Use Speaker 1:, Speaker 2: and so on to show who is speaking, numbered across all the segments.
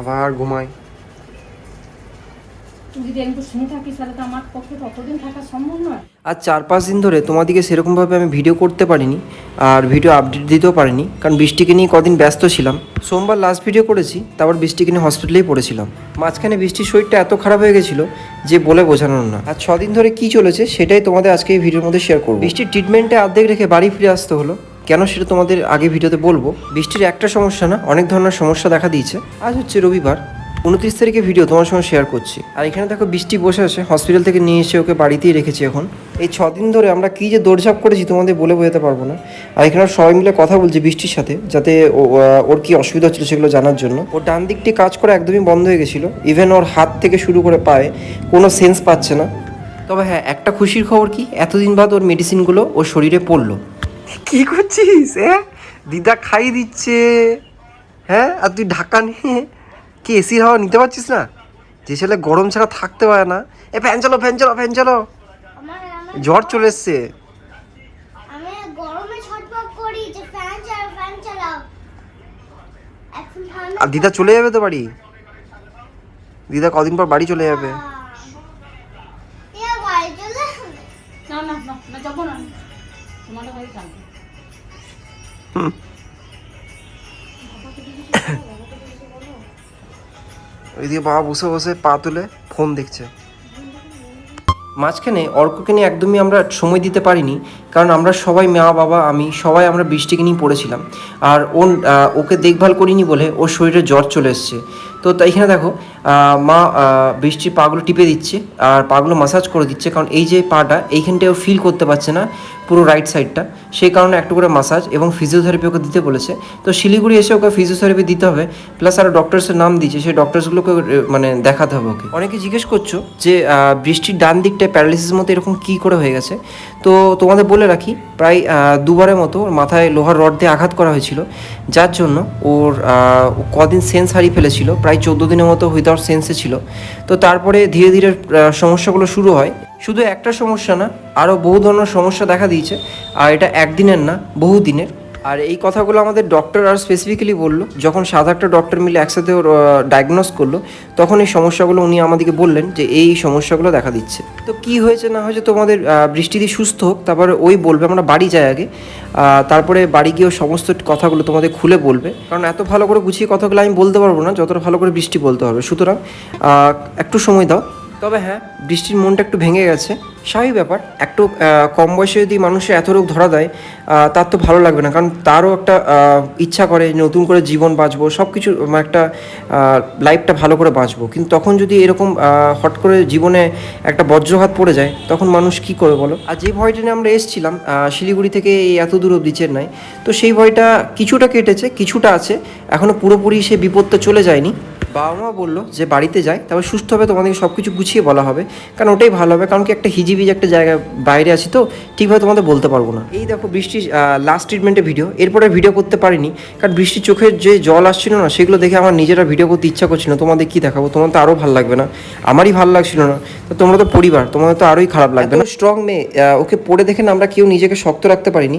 Speaker 1: আবার ঘুমাই। আর চার পাঁচ দিন ধরে তোমাদেরকে সেরকমভাবে আমি ভিডিও করতে পারিনি আর ভিডিও আপডেট দিতেও পারিনি কারণ বৃষ্টিকে নিয়ে কদিন ব্যস্ত ছিলাম। সোমবার লাস্ট ভিডিও করেছি তারপর বৃষ্টিকে নিয়ে হসপিটালেই পড়েছিলাম। মাঝখানে বৃষ্টির শরীরটা এত খারাপ হয়ে গেছিল যে বলে বোঝানোর না। আর ছদিন ধরে কি চলেছে সেটাই তোমাদের আজকে এই ভিডিওর মধ্যে শেয়ার করব। বৃষ্টির ট্রিটমেন্টে অর্ধেক রেখে বাড়ি ফিরে আসতে হলো। কেন সেটা তোমাদের আগে ভিডিওতে বলব। বৃষ্টির একটা সমস্যা না, অনেক ধরনের সমস্যা দেখা দিয়েছে। আজ হচ্ছে রবিবার, উনত্রিশ তারিখে ভিডিও তোমার সঙ্গে শেয়ার করছি। আর এখানে দেখো বৃষ্টি বসে আছে হসপিটাল থেকে নিয়ে এসে ওকে বাড়িতেই রেখেছি এখন। এই ছদিন ধরে আমরা কী যে দৌড়ঝাঁপ করেছি তোমাদের বলে বোঝাতে পারব না। আর এখানে সবাই মিলে কথা বলছি বৃষ্টির সাথে, যাতে ওর কি অসুবিধা হচ্ছিল সেগুলো জানার জন্য। ওর ডান দিকটি কাজ করা একদমই বন্ধ হয়ে গেছিল। ইভেন ওর হাত থেকে শুরু করে পায়ে কোনো সেন্স পাচ্ছে না। তবে হ্যাঁ একটা খুশির খবর কি? এতদিন বাদ ওর মেডিসিনগুলো ওর শরীরে পড়ল। কি করছিস হ্যাঁ দিদা খাইয়ে দিচ্ছে। হ্যাঁ আর তুই ঢাকা নিয়ে কি এসির হাওয়া নিতে পারছিস না? যে ছেলে গরম ছাড়া থাকতে পারে না। এ ফ্যান চলো ফ্যান চলো ফ্যান চলো জ্বর চলে এসছে। আর দিদা চলে যাবে তো বাড়ি? দিদা কদিন পর বাড়ি চলে যাবে। ওইদিকে বাবা বসে বসে পা তুলে ফোন দেখছে। মাঝখানে অর্ককে নিয়ে একদমই আমরা সময় দিতে পারিনি, কারণ আমরা সবাই মা, বাবা, আমি, সবাই আমরা বৃষ্টিকে নিয়ে পড়েছিলাম। আর ওর ওকে দেখভাল করিনি বলে ওর শরীরে জ্বর চলে এসছে। তো তাই এখানে দেখো মা বৃষ্টির পাগুলো টিপে দিচ্ছে আর পাগুলো মাসাজ করে দিচ্ছে কারণ এই যে পাটা এইখানটায় ও ফিল করতে পারছে না পুরো রাইট সাইডটা সেই কারণে একটু করে মাসাজ এবং ফিজিওথেরাপি ওকে দিতে বলেছে। তো শিলিগুড়ি এসে ওকে ফিজিওথেরাপি দিতে হবে প্লাস আরও ডক্টরসের নাম দিয়েছে, সেই ডক্টরসগুলোকে মানে দেখাতে হবে ওকে। অনেকে জিজ্ঞেস করছ যে বৃষ্টির ডান দিকটায় প্যারালিসিস মতো এরকম কী করে হয়ে গেছে? তো তোমাদের বলে রাখি, প্রায় দুবারের মতো ওর মাথায় লোহার রড দিয়ে আঘাত করা হয়েছিল। যার জন্য ওর কদিন সেন্স হারিয়ে ফেলেছিল, প্রায় চোদ্দ দিনের মতো উইদাউট সেন্সে ছিল। তো তারপরে ধীরে ধীরে সমস্যাগুলো শুরু হয়। শুধু একটা সমস্যা না আরও বহু ধরনের সমস্যা দেখা দিয়েছে। আর এটা একদিনের না বহু দিনের আর এই কথাগুলো আমাদের ডক্টর আর স্পেসিফিক্যালি বলল, যখন সাত আটটা ডক্টর মিলে একসাথে ওর ডায়াগনোস করল, তখন এই সমস্যাগুলো উনি আমাদেরকে বললেন যে এই সমস্যাগুলো দেখা দিচ্ছে। তো কি হয়েছে না হয়েছে তোমাদের বৃষ্টিদি সুস্থ হোক, তারপরে ওই বলবে, আমরা বাড়ি যাই আগে তারপরে বাড়ি গিয়েও সমস্ত কথাগুলো তোমাদের খুলে বলবে। কারণ এত ভালো করে গুছিয়ে কথাগুলো আমি বলতে পারব না, যতটা ভালো করে বৃষ্টি বলতে হবে সুতরাং একটু সময় দাও। তবে হ্যাঁ বৃষ্টির মনটা একটু ভেঙে গেছে। স্বাভাবিক ব্যাপার। একটু কম বয়সে যদি মানুষের এত রোগ ধরা দেয় তার তো ভালো লাগবে না। কারণ তারও একটা ইচ্ছা করে নতুন করে জীবন বাঁচবো সব কিছু মানে একটা লাইফটা ভালো করে বাঁচবো। কিন্তু তখন যদি এরকম হট করে জীবনে একটা বজ্রঘাত পড়ে যায়, তখন মানুষ কি করে বলো? আর যে ভয়টা নিয়ে আমরা এসেছিলাম শিলিগুড়ি থেকে এত দূর অব্দি চেন্নাই, তো সেই ভয়টা কিছুটা কেটেছে, কিছুটা আছে। এখনও পুরোপুরি সে বিপদটা চলে যায়নি। বাবা মা বলল যে বাড়িতে যাই, তারপর সুস্থ হবে তোমাদেরকে সব কিছু গুছিয়ে বলা হবে। কারণ ওটাই ভালো হবে, কারণ কি একটা হিজিবিজি একটা জায়গায় বাইরে আছি তো, ঠিকভাবে তোমাদের বলতে পারব না। এই দেখো বৃষ্টির লাস্ট ট্রিটমেন্টের ভিডিও এরপরে ভিডিও করতে পারিনি, কারণ বৃষ্টির চোখের যে জল আসছিল না, সেগুলো দেখে আমার নিজেরা ভিডিও করতে ইচ্ছা করছিল তোমাদের কি দেখাবো? তোমার তো আরও ভালো লাগবে না। আমারই ভালো লাগছিল না। তো তোমরা তো পরিবার, তোমাদের তো আরোই খারাপ লাগবে না। স্ট্রং মেয়ে ওকে পড়ে দেখে না আমরা কেউ নিজেকে শক্ত রাখতে পারিনি।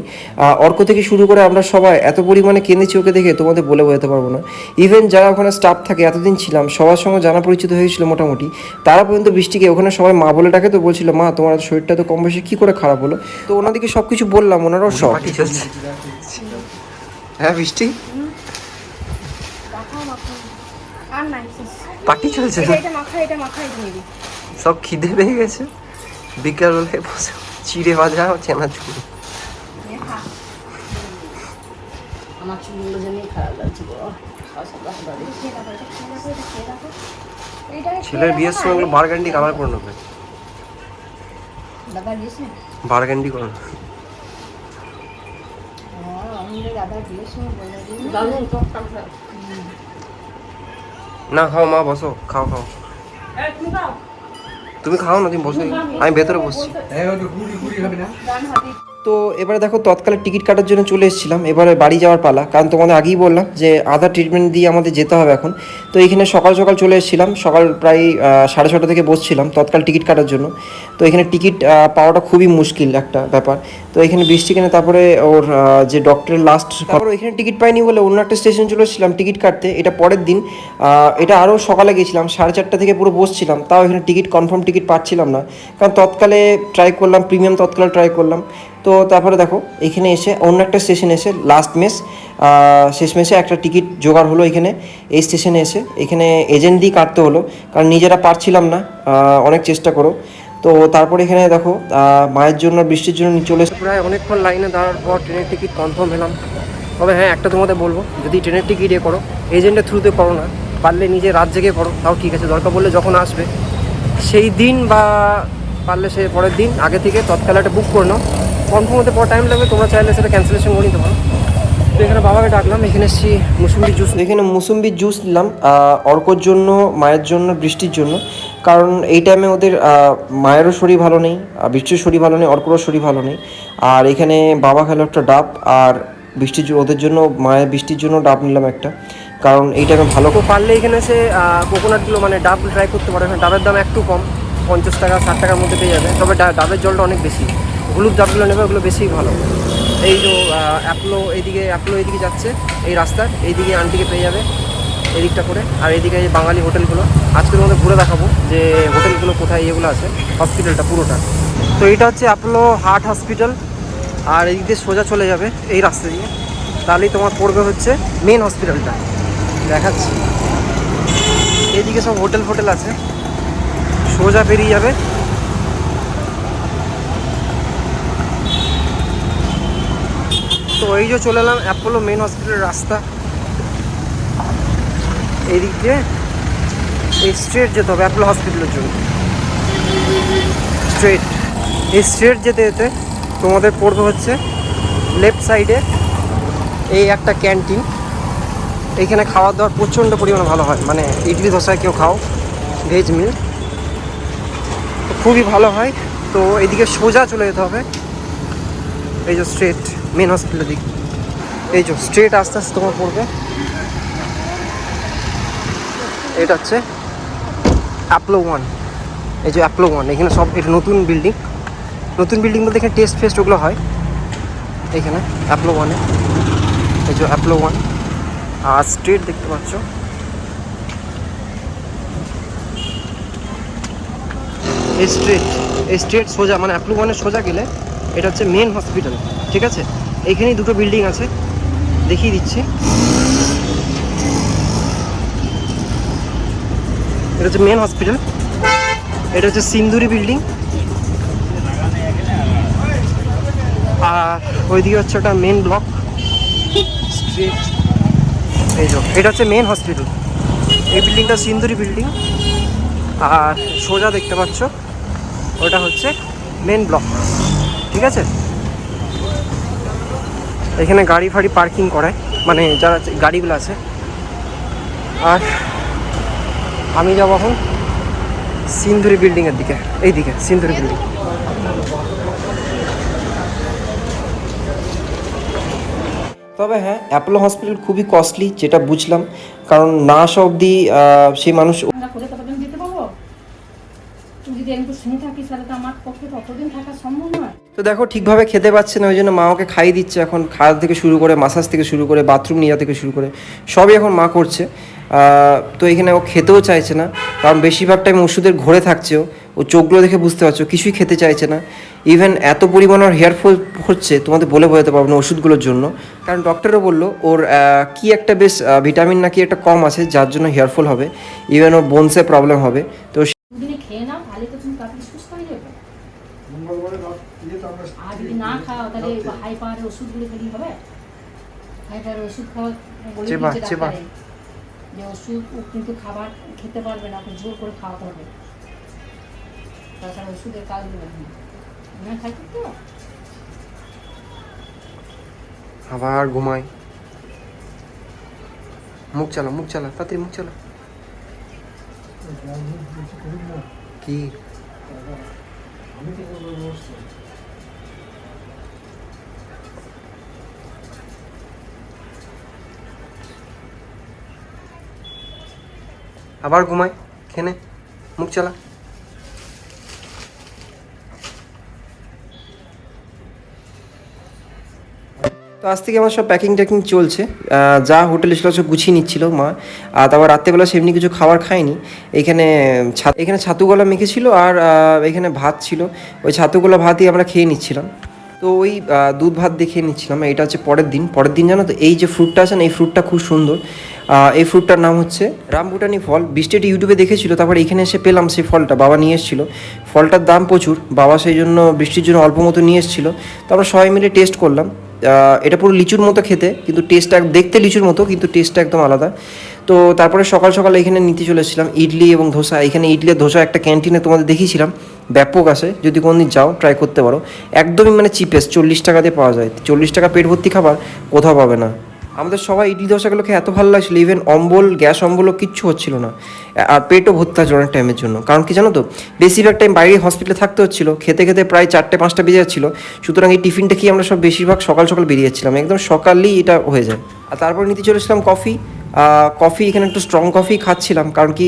Speaker 1: অর্ক থেকে শুরু করে আমরা সবাই এত পরিমাণে কেঁদেছি ওকে দেখে তোমাদের বলে বোঝাতে পারব না। ইভেন যারা ওখানে স্টাফ থাকে, এতদিন ছিলাম সবার সঙ্গে জানা পরিচিত হয়েছিল মোটামুটি। তারা পর্যন্ত বৃষ্টিকে ওখানে সবাই মা বলে ডাকে তো বলছিল মা তোমার শরীরটা তো কম বয়সে কী করে খারাপ হলো? তো ওনাদেরকে সব কিছু বললাম ওনারাও সব হ্যাঁ বৃষ্টি। পার্টি চলছে সব খিদে পেয়ে গেছে। বিকালবেলায় বসে চিড়ে ভাজা চেনাচুর
Speaker 2: আমার চুলগুলো জানি খারাপ লাগছে
Speaker 1: ছেলের বিয়ের সময় ওগুলো বারগান্ডি কালার করে নেবে।
Speaker 2: গেছে
Speaker 1: করে। না খাও মা বসো খাও খাও। তুমি খাও না তুমি বসো। আমি ভেতরে বসছি। তো এবারে দেখো তৎকালে টিকিট কাটার জন্য চলে এসেছিলাম। এবারে বাড়ি যাওয়ার পালা। কারণ তোমাদের আগেই বললাম যে আধার ট্রিটমেন্ট দিয়ে আমাদের যেতে হবে এখন। তো এখানে সকাল সকাল চলে এসেছিলাম। সকাল প্রায় সাড়ে ছটা থেকে বসছিলাম তৎকাল টিকিট কাটার জন্য। তো এখানে টিকিট পাওয়াটা খুবই মুশকিল একটা ব্যাপার। তো এখানে বৃষ্টি কেনে তারপরে ওর যে ডক্টরের লাস্ট তারপর এখানে টিকিট পাইনি বলে অন্য একটা স্টেশন চলে এসেছিলাম টিকিট কাটতে। এটা পরের দিন। এটা আরও সকালে গেছিলাম। সাড়ে চারটা থেকে পুরো বসছিলাম। তাও এখানে টিকিট কনফার্ম টিকিট পাচ্ছিলাম না। কারণ তৎকালে ট্রাই করলাম প্রিমিয়াম তৎকালে ট্রাই করলাম। তো তারপরে দেখো, এখানে এসে অন্য একটা স্টেশনে এসে লাস্ট মেস শেষ মেসে একটা টিকিট জোগাড় হলো এখানে। এই স্টেশনে এসে এখানে এজেন্ট দিয়ে কাটতে হলো, কারণ নিজেরা পারছিলাম না অনেক চেষ্টা করো। তো তারপরে এখানে দেখো মায়ের জন্য, বৃষ্টির জন্য চলে এসে প্রায় অনেকক্ষণ লাইনে দাঁড়ার পর ট্রেনের টিকিট কনফার্ম হলাম। তবে হ্যাঁ একটা তোমাদের বলব, যদি ট্রেনের টিকিট এ করো এজেন্টের থ্রুতে করো না, পারলে নিজে রাত জেগে করো, তাও ঠিক আছে। দরকার বললে যখন আসবে, সেই দিন বা পারলে সে পরের দিন, আগে থেকে তৎকালে একটা বুক করে নাও। কনফার্ম হতে পর টাইম লাগবে তোমরা চাইলে সেটা ক্যান্সেলেশন করে নিতে পারো। তো এখানে বাবাকে ডাকলাম এখানে এসেছি মুসুম্বি জুস এখানে মুসুম্বি জুস নিলাম অর্কর জন্য মায়ের জন্য বৃষ্টির জন্য। কারণ এই টাইমে ওদের মায়েরও শরীর ভালো নেই আর বৃষ্টির শরীর ভালো নেই অর্করও শরীর ভালো নেই। আর এখানে বাবা খেলো একটা ডাব আর বৃষ্টির ওদের জন্য মায়ের বৃষ্টির জন্য ডাব নিলাম একটা। কারণ এই টাইমে ভালো তো পারলে এখানে এসে কোকোনাটগুলো মানে ডাব ট্রাই করতে পারো। ডাবের দাম একটু কম পঞ্চাশ টাকা ষাট টাকার মধ্যে পেয়ে যাবে। তবে ডাবের জলটা অনেক বেশি। হলুদ ডাবগুলো নেবে, ওগুলো বেশি ভালো। এই যে অ্যাপলো এইদিকে অ্যাপলো এইদিকে যাচ্ছে, এই রাস্তার এইদিকে আন্টিকে পেয়ে যাবে, এদিকটা করে। আর এইদিকে এই বাঙালি হোটেলগুলো। আজকে তোমাদের ঘুরে দেখাবো যে হোটেলগুলো কোথায়, ইয়েগুলো আছে হসপিটালটা পুরোটা। তো এটা হচ্ছে অ্যাপলো হার্ট হসপিটাল আর এই দিক দিয়ে সোজা চলে যাবে এই রাস্তা দিয়ে। তাহলেই তোমার পড়বে হচ্ছে মেন হসপিটালটা দেখাচ্ছি। এইদিকে সব হোটেল ফোটেল আছে। সোজা বেরিয়ে যাবে। তো এই যে চলে এলাম অ্যাপোলো মেন হসপিটালের রাস্তা। এই দিক দিয়ে এই স্ট্রেট যেতে হবে, অ্যাপোলো হসপিটালের জন্য। স্ট্রেট। এই স্ট্রেট যেতে যেতে তোমাদের পড়বে হচ্ছে লেফট সাইডে এই একটা ক্যান্টিন। এইখানে খাওয়া দাওয়ার প্রচণ্ড পরিমাণে ভালো হয়। মানে ইডলি ধোসায় কেউ খাও, ভেজ মিল। খুবই ভালো হয়। তো এইদিকে সোজা চলে যেতে হবে। এই যে স্ট্রেট। মেন হসপিটালের দিক। এই যে স্ট্রেট আস্তে আস্তে তোমার পড়বে। এটা হচ্ছে অ্যাপলো ওয়ান এই যে অ্যাপলো ওয়ান এখানে সব, এটা নতুন বিল্ডিং নতুন বিল্ডিং বলতে এখানে টেস্ট ফেস্ট ওগুলো হয়। এখানে অ্যাপলো ওয়ানে এই যে অ্যাপলো ওয়ান আর স্ট্রেট দেখতে পাচ্ছ। এই স্ট্রেট এই স্ট্রেট সোজা মানে অ্যাপলো ওয়ানে সোজা গেলে এটা হচ্ছে মেন হসপিটাল ঠিক আছে? এইখানেই দুটো বিল্ডিং আছে। দেখিয়ে দিচ্ছি। এটা হচ্ছে মেন হসপিটাল এটা হচ্ছে সিন্দুরি বিল্ডিং। আর ওইদিকে হচ্ছে ওটা মেন ব্লক স্ট্রিট এই যে, এটা হচ্ছে মেন হসপিটাল এই বিল্ডিংটা সিন্দুরি বিল্ডিং। আর সোজা দেখতে পাচ্ছ, ওটা হচ্ছে মেন ব্লক ঠিক আছে? এখানে গাড়ি ফাড়ি পার্কিং করায় মানে যারা গাড়িগুলো আছে। আর আমি যাব এখন সিন্দুরি বিল্ডিংয়ের দিকে এই দিকে সিন্দুরি বিল্ডিং। তবে হ্যাঁ অ্যাপোলো হসপিটাল খুবই কস্টলি যেটা বুঝলাম। কারণ না আসা অবধি সেই মানুষ
Speaker 2: আমরা করে ততদিন যেতে পারব তুই যদি আমি তো শুনে থাকিস তাহলে তো আমার পক্ষে ততদিন থাকা সম্ভব নয়।
Speaker 1: তো দেখো ঠিকভাবে খেতে পাচ্ছে না ওই জন্য মা ওকে খাইয়ে দিচ্ছে এখন খাওয়া থেকে শুরু করে মাসাজ থেকে শুরু করে বাথরুম নিয়ে থেকে শুরু করে সবই এখন মা করছে। তো এখানে ও খেতেও চাইছে না কারণ বেশিরভাগ টাইম ওষুধের ঘরে থাকছে ও চোখগুলো দেখে বুঝতে পারছ কিছুই খেতে চাইছে না। ইভেন এত পরিমাণ ওর হেয়ার ফল হচ্ছে তোমাদের বলে বোঝাতে পারব না ওষুধগুলোর জন্য। কারণ ডক্টরও বলল ওর কি একটা বেশ ভিটামিন নাকি একটা কম আছে যার জন্য হেয়ার ফল হবে। ইভেন ওর বোনসে প্রবলেম হবে। তো
Speaker 2: তুমি তাড়াতাড়ি সুস্থ হয়ে যাবে আর যদি না খাও তাহলে হাই ওষুধগুলো হবে। হাই ওষুধ খাওয়া বলে। ডাক্তারে। যে ওষুধ ও কিন্তু খাবার খেতে পারবে না জোর করে খাওয়াতে হবে। তাছাড়া ওষুধের কাজ দেবে না। তো।
Speaker 1: আবার ঘুমাই। মুখ চালা মুখ চালা তাড়াতাড়ি মুখ চালা। কি? আবার ঘুমায় খেনে, মুখ চালা। তো আজ থেকে আমার সব প্যাকিং ট্যাকিং চলছে। যা হোটেলে ছিল সব গুছিয়ে নিচ্ছিল মা। আর তারপর রাত্রেবেলা সেমনি কিছু খাবার খায়নি এখানে এখানে ছাতুগোলা মেখেছিল আর এখানে ভাত ছিল। ওই ছাতুগোলা ভাতই আমরা খেয়ে নিচ্ছিলাম। তো ওই দুধ ভাত দিয়ে খেয়ে নিচ্ছিলাম। এটা হচ্ছে পরের দিন। পরের দিন জানো তো, এই যে ফ্রুটটা আছে না, এই ফ্রুটটা খুব সুন্দর। এই ফ্রুটটার নাম হচ্ছে রামবুটানি ফল। বৃষ্টিটি ইউটিউবে দেখেছিল, তারপর এখানে এসে পেলাম সেই ফলটা, বাবা নিয়ে এসেছিল। ফলটার দাম প্রচুর, বাবা সেই জন্য বৃষ্টির জন্য অল্প মতো নিয়ে এসেছিল। তারপর সবাই মিলে টেস্ট করলাম। এটা পুরো লিচুর মতো খেতে, কিন্তু টেস্টটা দেখতে লিচুর মতো, কিন্তু টেস্টটা একদম আলাদা। তো তারপরে সকাল সকাল এখানে নিতে চলে এসেছিলাম, ইডলি এবং ধোসা। এখানে ইডলি আর ধোসা একটা ক্যান্টিনে তোমাদের দেখিয়েছিলাম, ব্যাপক আছে। যদি কোনোদিন যাও ট্রাই করতে পারো। একদমই মানে চিপেস্ট চল্লিশ টাকা দিয়ে পাওয়া যায়। চল্লিশ টাকা পেট ভর্তি খাবার, কোথাও পাবে না। আমাদের সবাই ইডলি দোসাগুলো খেয়ে এত ভালো লাগছিল ইভেন অম্বল, গ্যাস অম্বলও কিচ্ছু হচ্ছিল না। আর পেটও ভর্তি হচ্ছিল অনেক টাইমের জন্য। কারণ কি জানো তো? বেশিরভাগ টাইম বাইরে হসপিটালে থাকতে হচ্ছিল, খেতে খেতে প্রায় চারটে, পাঁচটা বেজে যাচ্ছিল। সুতরাং এই টিফিনটা খেয়ে আমরা সব বেশিরভাগ সকাল সকাল বেরিয়ে যাচ্ছিলাম একদম সকালেই এটা হয়ে যায়। আর তারপর নিতে চলেছিলাম কফি কফি এখানে একটু স্ট্রং কফি খাচ্ছিলাম। কারণ কি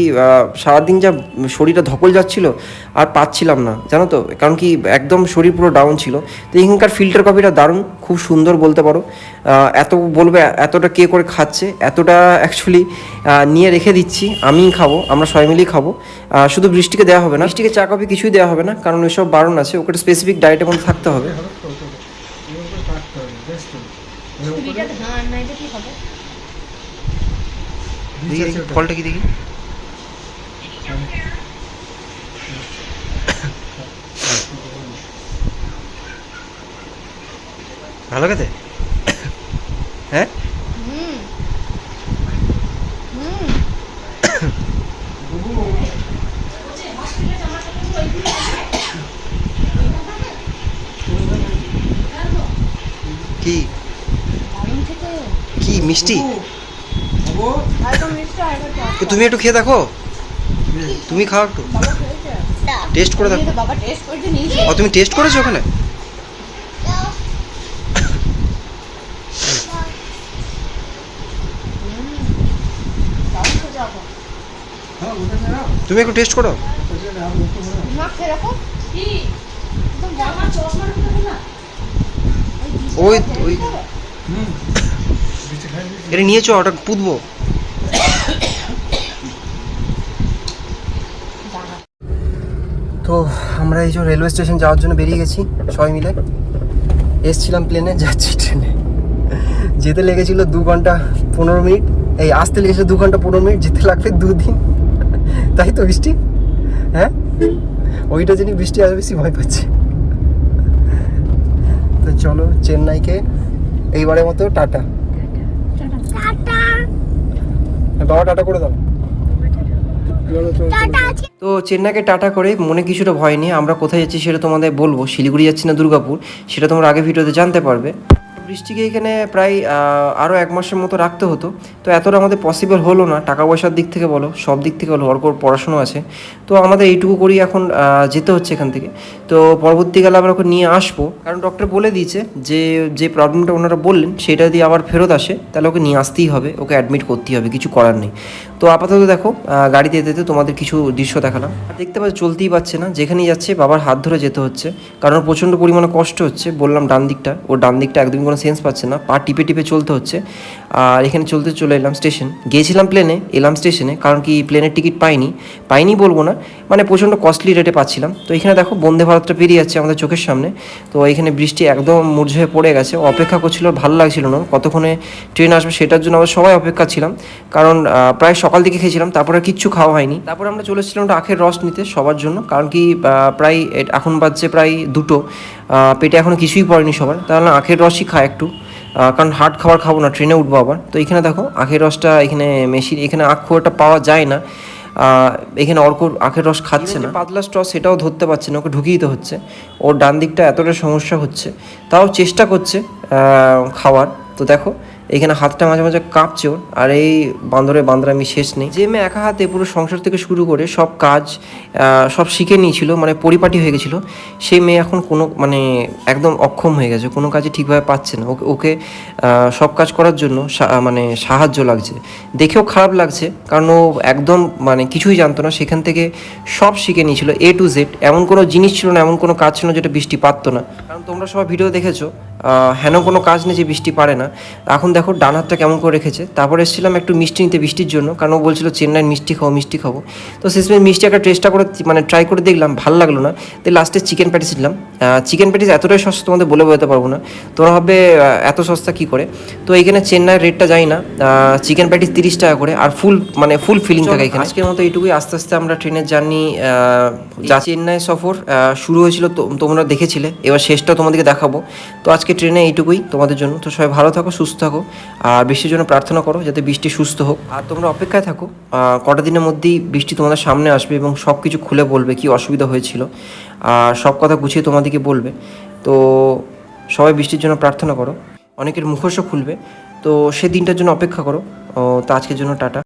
Speaker 1: সারাদিন যা শরীরটা ধকল যাচ্ছিল আর পাচ্ছিলাম না। জানো তো? কারণ কি, একদম শরীর পুরো ডাউন ছিল। তো এখানকার ফিল্টার কফিটা দারুণ, খুব সুন্দর বলতে পারো। এত বলবে, এতটা কে করে খাচ্ছে, এতটা অ্যাকচুয়ালি নিয়ে রেখে দিচ্ছি, আমিই খাব। আমরা সবাই মিলেই খাব। শুধু বৃষ্টিকে দেওয়া হবে না, বৃষ্টিকে চা, কফি কিছুই দেওয়া হবে না, কারণ ওইসব বারণ আছে, ওকে স্পেসিফিক ডায়েটের মধ্যে থাকতে হবে। ভালো খেতে? হ্যাঁ? কি? কি, মিষ্টি? তুমি একটু খেয়ে দেখো। তুমি খাও একটু। টেস্ট করে দেখো। ও, তুমি টেস্ট করেছ ওখানে? তুমি একটু টেস্ট করো।
Speaker 2: না?
Speaker 1: ওই ওই। এটা নিয়েছো, ওটা পুতবো। তো আমরা এই যে রেলওয়ে স্টেশন যাওয়ার জন্য বেরিয়ে গেছি, সবাই মিলে। এসছিলাম প্লেনে যাচ্ছি ট্রেনে যেতে লেগেছিল দু ঘণ্টা পনেরো মিনিট। এই, আসতে লেগেছিল দু ঘণ্টা পনেরো মিনিট, যেতে লাগবে দুদিন। তাই তো বৃষ্টি? হ্যাঁ? ওইটা জন্য বৃষ্টি আরও বেশি ভয় পাচ্ছে। তো চলো চেন্নাইকে। এইবারের মতো টাটা।
Speaker 3: টাটা।
Speaker 1: বাবা টাটা করে দাও।
Speaker 3: টাটা।
Speaker 1: তো চেন্নাইকে টাটা করে মনে কিছুটা ভয় নিয়ে আমরা কোথায় যাচ্ছি সেটা তোমাদের বলব। শিলিগুড়ি যাচ্ছি না দুর্গাপুর। সেটা তোমরা আগে ভিডিওতে জানতে পারবে। বৃষ্টিকে এখানে প্রায় আরও এক মাসের মতো রাখতে হতো। তো এতটা আমাদের পসিবল হলো না। টাকা পয়সার দিক থেকে বলো, সব দিক থেকে বলো অর্কর পড়াশুনো আছে। তো আমাদের এইটুকু করেই এখন যেতে হচ্ছে এখান থেকে। তো পরবর্তীকালে আমরা ওকে নিয়ে আসব। কারণ ডক্টর বলে দিয়েছে যে যে প্রবলেমটা ওনারা বললেন, সেটা যদি আবার ফেরত আসে। তাহলে ওকে নিয়ে আসতেই হবে, ওকে অ্যাডমিট করতেই হবে, কিছু করার নেই। তো আপাতত দেখো গাড়িতে যেতে তোমাদের কিছু দৃশ্য দেখালাম। দেখতে পাচ্ছ, চলতেই পারছে না। যেখানেই যাচ্ছে, বাবার হাত ধরে যেতে হচ্ছে। কারণ প্রচণ্ড পরিমাণে কষ্ট হচ্ছে, বললাম ডান দিকটা ওর ডান দিকটা একদমই কোনো সেন্স পাচ্ছে না। পা টিপে টিপে চলতে হচ্ছে। আর এখানে চলতে চলে এলাম স্টেশন। গিয়েছিলাম প্লেনে এলাম স্টেশনে কারণ কি প্লেনের টিকিট পাইনি। পাইনি বলব না মানে প্রচণ্ড কস্টলি রেটে পাচ্ছিলাম। তো এখানে দেখো বন্দে ভারতটা পেরিয়ে যাচ্ছে আমাদের চোখের সামনে। তো এখানে বৃষ্টি একদম মূর্য হয়ে পড়ে গেছে, অপেক্ষা করছিল, ভালো লাগছিল না। কতক্ষণে ট্রেন আসবে সেটার জন্য আমরা সবাই অপেক্ষা ছিলাম। কারণ প্রায় সকাল দিকে খেয়েছিলাম, তারপরে কিচ্ছু খাওয়া হয়নি। তারপর আমরা চলে এসেছিলাম একটা আখের রস নিতে সবার জন্য, কারণ কি প্রায় এখন বাজছে প্রায় দুটো। পেটে এখনও কিছুই পড়েনি সবার। তাহলে আখের রসই খায় একটু। কারণ হার্ড খাবার খাব না ট্রেনে উঠবো আবার। তো এখানে দেখো আখের রসটা এখানে মেশিন এখানে আখ খুব একটা পাওয়া যায় না। এখানে অর্ক আখের রস খাচ্ছে না। পাতলা স্ট্র সেটাও ধরতে পারছে না ওকে ঢুকিয়ে দিতে হচ্ছে। ওর ডান দিকটা এতটা সমস্যা হচ্ছে। তাও চেষ্টা করছে খাওয়ার। তো দেখো এখানে হাতটা মাঝে মাঝে কাঁপছে, আর এই বান্দরে বান্দর আমি শেষ নেই। যে মেয়ে একা হাতে পুরো সংসার থেকে শুরু করে সব কাজ সব শিখে নিয়েছিল মানে পরিপাটি হয়ে গেছিল সেই মেয়ে এখন কোনো মানে একদম অক্ষম হয়ে গেছে, কোনো কাজে ঠিকভাবে পাচ্ছে না। ওকে ওকে সব কাজ করার জন্য মানে সাহায্য লাগছে। দেখেও খারাপ লাগছে, কারণ ও একদম মানে কিছুই জানতো না, সেখান থেকে সব শিখে নিয়েছিল এ টু জেড এমন কোনো জিনিস ছিল না, এমন কোনো কাজ ছিল না, যেটা বৃষ্টি পারতো না। কারণ তোমরা সবাই ভিডিও দেখেছ হেন কোনো কাজ নেই যে বৃষ্টি পারে না। এখন দেখো ডান হাতটা কেমন করে রেখেছে। তারপরে এসেছিলাম একটু মিষ্টি নিতে বৃষ্টির জন্য। কারণ ও বলছিল চেন্নাইয়ের মিষ্টি খাব মিষ্টি খাব। তো শেষমেশ মিষ্টি একটা টেস্টটা করে মানে ট্রাই করে দেখলাম ভালো লাগল না। তো লাস্টে চিকেন প্যাটিস নিলাম। চিকেন প্যাটিস এতটাই সস্তা তোমাদের বলে বোঝাতে পারব না। তোমরা হবে এত সস্তা কী করে? তো এইখানে চেন্নাইয়ের রেটটা যাই না। চিকেন প্যাটিস তিরিশ টাকা করে। আর ফুল মানে ফুল ফিলিং থাকে এখানে। আজকের মতো এইটুকুই। আস্তে আস্তে আমরা ট্রেনের জার্নি যা চেন্নাই সফর শুরু হয়েছিল তো তোমরা দেখেছিলে। এবার শেষটা তোমাদেরকে দেখাবো। তো আজকে ট্রেনে এইটুকুই তোমাদের জন্য। তো সবাই ভালো থাকো, সুস্থ থাকো, আর বৃষ্টির জন্য প্রার্থনা করো যাতে বৃষ্টি সুস্থ হোক। আর তোমরা অপেক্ষায় থাকো কটা দিনের মধ্যেই বৃষ্টি তোমাদের সামনে আসবে এবং সব কিছু খুলে বলবে কি অসুবিধা হয়েছিল। আর সব কথা গুছিয়ে তোমাদেরকে বলবে। তো সবাই বৃষ্টির জন্য প্রার্থনা করো। অনেকের মুখোশও খুলবে। তো সে দিনটার জন্য অপেক্ষা করো। তো আজকের জন্য টাটা।